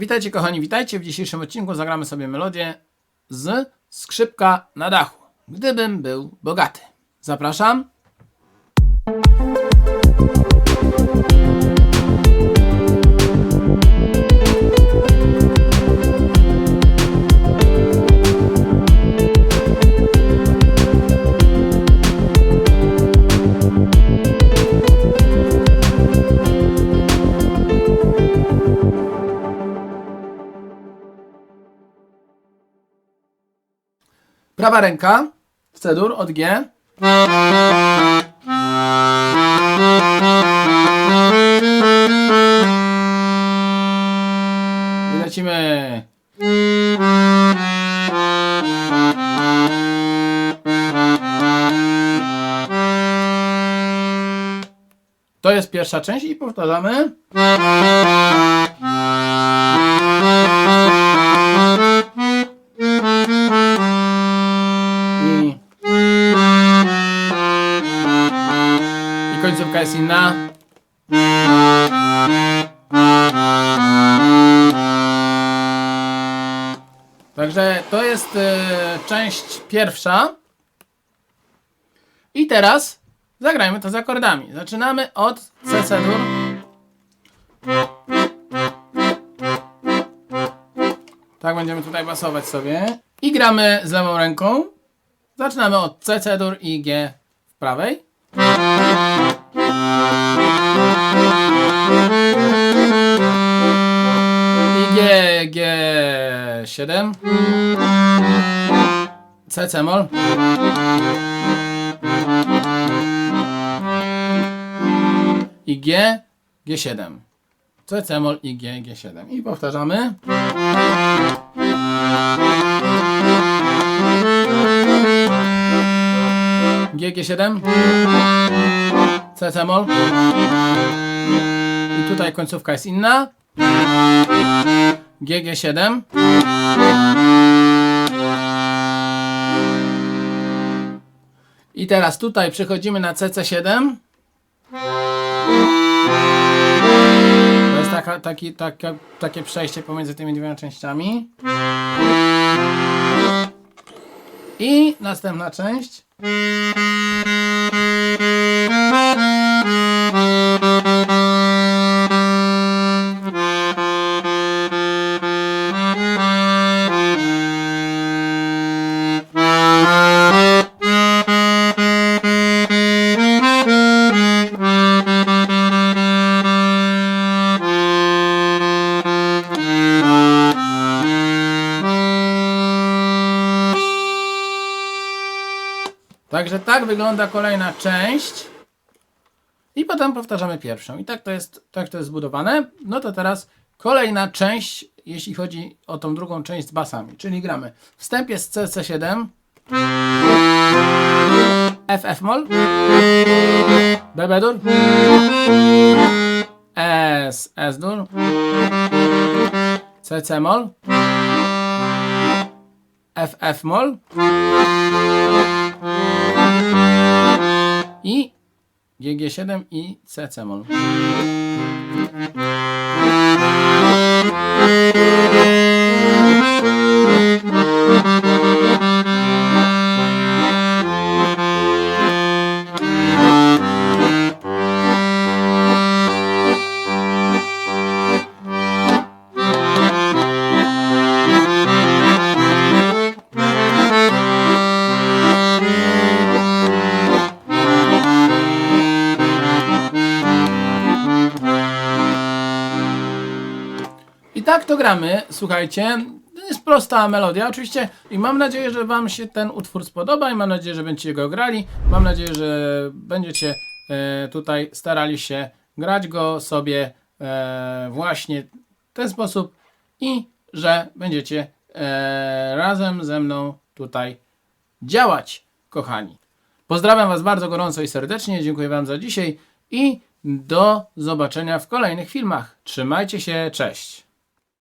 Witajcie kochani, witajcie. W dzisiejszym odcinku zagramy sobie melodię z skrzypka na dachu. Gdybym był bogaty. Zapraszam. Prawa ręka C-dur od G. I lecimy. To jest pierwsza część i powtarzamy. Końcówka jest inna. Także to jest e, część pierwsza. I teraz zagrajmy to z akordami. Zaczynamy od C dur. Tak będziemy tutaj basować sobie. I gramy z lewą ręką. Zaczynamy od C dur i G w prawej. I G, G7. C, C mol. I G, G7. C, C mol i G, G7. I powtarzamy. GG7 CC mol. I tutaj końcówka jest inna. GG7 i teraz tutaj przechodzimy na CC7 to jest taka, taki, taka, takie przejście pomiędzy tymi dwiema częściami. I następna część Także tak wygląda kolejna część. I potem powtarzamy pierwszą. I tak to jest, tak to jest zbudowane. No to teraz kolejna część, jeśli chodzi o tą drugą część z basami. Czyli gramy. Wstęp jest CC7. FF mol. BB dur. S S dur. CC mol. FF mol. GG7 i CC tak to gramy, słuchajcie. To jest prosta melodia, oczywiście. I mam nadzieję, że Wam się ten utwór spodoba i mam nadzieję, że będziecie go grali. Mam nadzieję, że będziecie e, tutaj starali się grać go sobie e, właśnie w ten sposób i że będziecie e, razem ze mną tutaj działać, kochani. Pozdrawiam Was bardzo gorąco i serdecznie. Dziękuję Wam za dzisiaj i do zobaczenia w kolejnych filmach. Trzymajcie się, cześć.